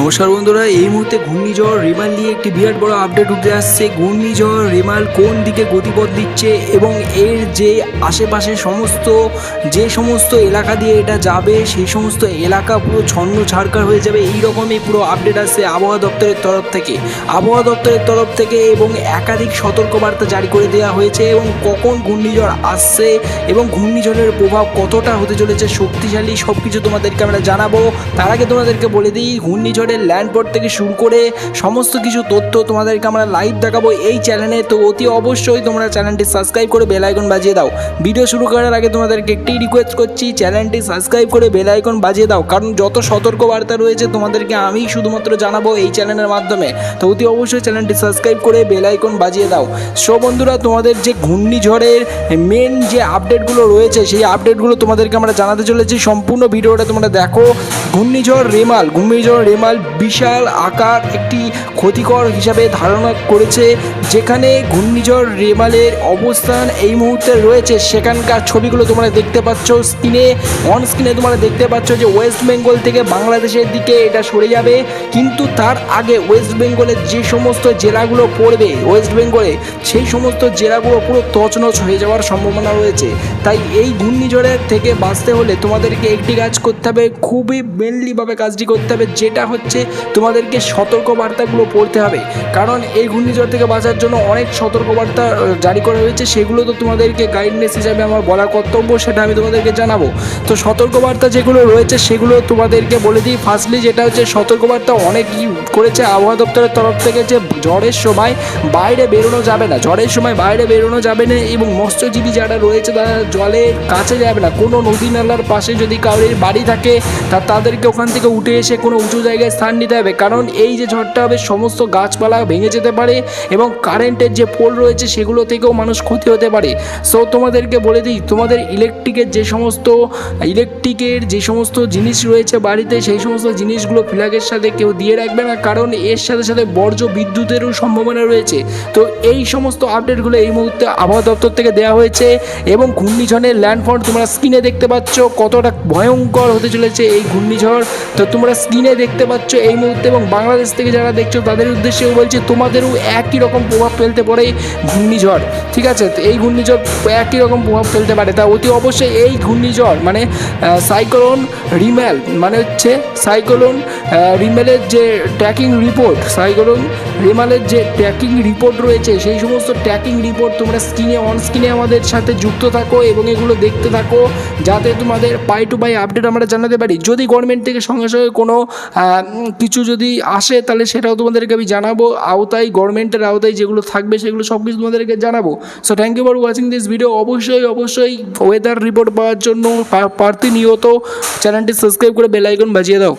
নমস্কার বন্ধুরা, এই মুহূর্তে ঘূর্ণিঝড় রেমাল নিয়ে একটি বিরাট বড় আপডেট উঠে আসছে। ঘূর্ণিঝড় রেমাল কোন দিকে গতিপথ দিচ্ছে এবং এর যে আশেপাশে সমস্ত, যে সমস্ত এলাকা দিয়ে এটা যাবে, সেই সমস্ত এলাকা পুরো ছন্ন ছাড়কার হয়ে যাবে। এই রকমই পুরো আপডেট আসছে আবহাওয়া দপ্তরের তরফ থেকে। আবহাওয়া দপ্তরের তরফ থেকে এবং একাধিক সতর্কবার্তা জারি করে দেওয়া হয়েছে এবং কখন ঘূর্ণিঝড় আসছে এবং ঘূর্ণিঝড়ের প্রভাব কতটা হতে চলেছে, শক্তিশালী সব কিছু তোমাদেরকে আমরা জানাব। তার আগে তোমাদেরকে বলে দিই ঘূর্ণিঝড়ের ল্যান্ডপোর্ট থেকে শুরু করে সমস্ত কিছু তথ্য তোমাদেরকে আমরা লাইভ দেখাবো এই চ্যানেলে তো অতি অবশ্যই তোমরা চ্যানেলটি সাবস্ক্রাইব করে বেল আইকন বাজিয়ে দাও। ভিডিও শুরু করার আগে তোমাদেরকে একটি রিকোয়েস্ট করছি চ্যানেলটি সাবস্ক্রাইব করে বেল আইকন বাজিয়ে দাও। কারণ যত সতর্কবার্তা রয়েছে তোমাদেরকে আমি শুধুমাত্র জানাব এই চ্যানেলের মাধ্যমে। তো অতি অবশ্যই চ্যানেলটি সাবস্ক্রাইব করে বেল আইকন বাজিয়ে দাও। সো বন্ধুরা, তোমাদের যে ঘূর্ণিঝড়ের মেন যে আপডেটগুলো রয়েছে, সেই আপডেটগুলো তোমাদেরকে আমরা জানাতে চলেছি। সম্পূর্ণ ভিডিওটা তোমরা দেখো। ঘূর্ণিঝড় রেমাল ঘূর্ণিঝড় রেমাল বিশাল বিশাল আকার একটি ক্ষতিকর হিসাবে ধারণা করেছে, যেখানে ঘূর্ণিঝড় রেমালের অবস্থান এই মুহূর্তে রয়েছে। সেখানকার ছবিগুলো তোমরা দেখতে পাচ্ছ স্ক্রিনে অন স্ক্রিনে তোমরা দেখতে পাচ্ছ যে ওয়েস্ট বেঙ্গল থেকে বাংলাদেশের দিকে এটা সরে যাবে। কিন্তু তার আগে ওয়েস্ট বেঙ্গলের যে সমস্ত জেলাগুলো পড়বে ওয়েস্ট বেঙ্গলে সেই সমস্ত জেলাগুলো পুরো তছনছ হয়ে যাওয়ার সম্ভাবনা রয়েছে। তাই এই ঘূর্ণিঝড়ের থেকে বাঁচতে হলে তোমাদেরকে একটি কাজ করতে হবে, খুবই মেনলিভাবে কাজটি করতে হবে, যেটা হচ্ছে তোমাদেরকে সতর্কবার্তাগুলো পড়তে হবে। কারণ এই ঘূর্ণিঝড় থেকে বাঁচার জন্য অনেক সতর্কবার্তা জারি করা হয়েছে। সেগুলো তো তোমাদেরকে গাইডনেস হিসাবে আমার বলা কর্তব্য, সেটা আমি তোমাদেরকে জানাব। তো সতর্কবার্তা যেগুলো রয়েছে, সেগুলো তোমাদেরকে বলে দিই। ফার্স্টলি যেটা হচ্ছে সতর্কবার্তা অনেক করেছে আবহাওয়া দপ্তরের তরফ থেকে যে ঝড়ের সময় বাইরে বেরোনো যাবে না। ঝড়ের সময় বাইরে বেরোনো যাবে না এবং মৎস্যজীবী যারা রয়েছে, তারা জলের কাছে যাবে না। কোনো নদী নালার পাশে যদি কারোর বাড়ি থাকে, তা তাদেরকে ওখান থেকে উঠে এসে কোনো উঁচু জায়গায় স্থান নিতে হবে। কারণ এই যে ঝড়টা হবে, সমস্ত গাছপালা ভেঙে যেতে পারে এবং কারেন্টের যে পোল রয়েছে, সেগুলো থেকেও মানুষ ক্ষতি হতে পারে। সো তোমাদেরকে বলে দিই, তোমাদের ইলেকট্রিকের যে সমস্ত ইলেকট্রিকের যে সমস্ত জিনিস রয়েছে বাড়িতে, সেই সমস্ত জিনিসগুলো ফ্ল্যাগের সাথে কেউ দিয়ে রাখবে না। কারণ এর সাথে সাথে বর্জ্য বিদ্যুতেরও সম্ভাবনা রয়েছে। তো এই সমস্ত আপডেটগুলো এই মুহূর্তে আবহাওয়া দপ্তর থেকে দেওয়া হয়েছে এবং ঘূর্ণিঝড়ের ল্যান্ডফল তোমরা স্ক্রিনে দেখতে পাচ্ছ কতটা ভয়ঙ্কর হতে চলেছে এই ঘূর্ণিঝড়। তো তোমরা স্ক্রিনে দেখতে পাচ্ছ এই মুহূর্তে এবং বাংলাদেশ থেকে যারা দেখছ তাদের উদ্দেশ্যেও বলছি, তোমাদেরও একই রকম প্রভাব ফেলতে পারে ঘূর্ণিঝড়, ঠিক আছে? তো এই ঘূর্ণিঝড় একই রকম প্রভাব ফেলতে পারে। তা অতি অবশ্যই এই ঘূর্ণিঝড় মানে সাইক্লোন রিম্যাল মানে হচ্ছে সাইক্লোন রিমেলের যে ট্র্যাকিং রিপোর্ট সাইক্লোন রিমালের যে ট্র্যাকিং রিপোর্ট রয়েছে, সেই সমস্ত ট্র্যাকিং রিপোর্ট তোমরা স্ক্রিনে অন স্ক্রিনে আমাদের সাথে যুক্ত থাকো এবং এগুলো দেখতে থাকো, যাতে তোমাদের পাই টু পাই আপডেট আমরা জানাতে পারি। যদি গভর্নমেন্ট থেকে সঙ্গে সঙ্গে কোনো কিছু যদি আসে, তাহলে সেটাও তোমাদেরকে আমি জানাব। আওতায় গভর্নমেন্টের আওতায় যেগুলো থাকবে, সেগুলো সব কিছু তোমাদেরকে জানাব। So thank you for watching this video অবশ্যই অবশ্যই ওয়েদার রিপোর্ট পাওয়ার জন্য প্রতিনিয়ত চ্যানেলটি সাবস্ক্রাইব করে বেল আইকন বাজিয়ে দাও।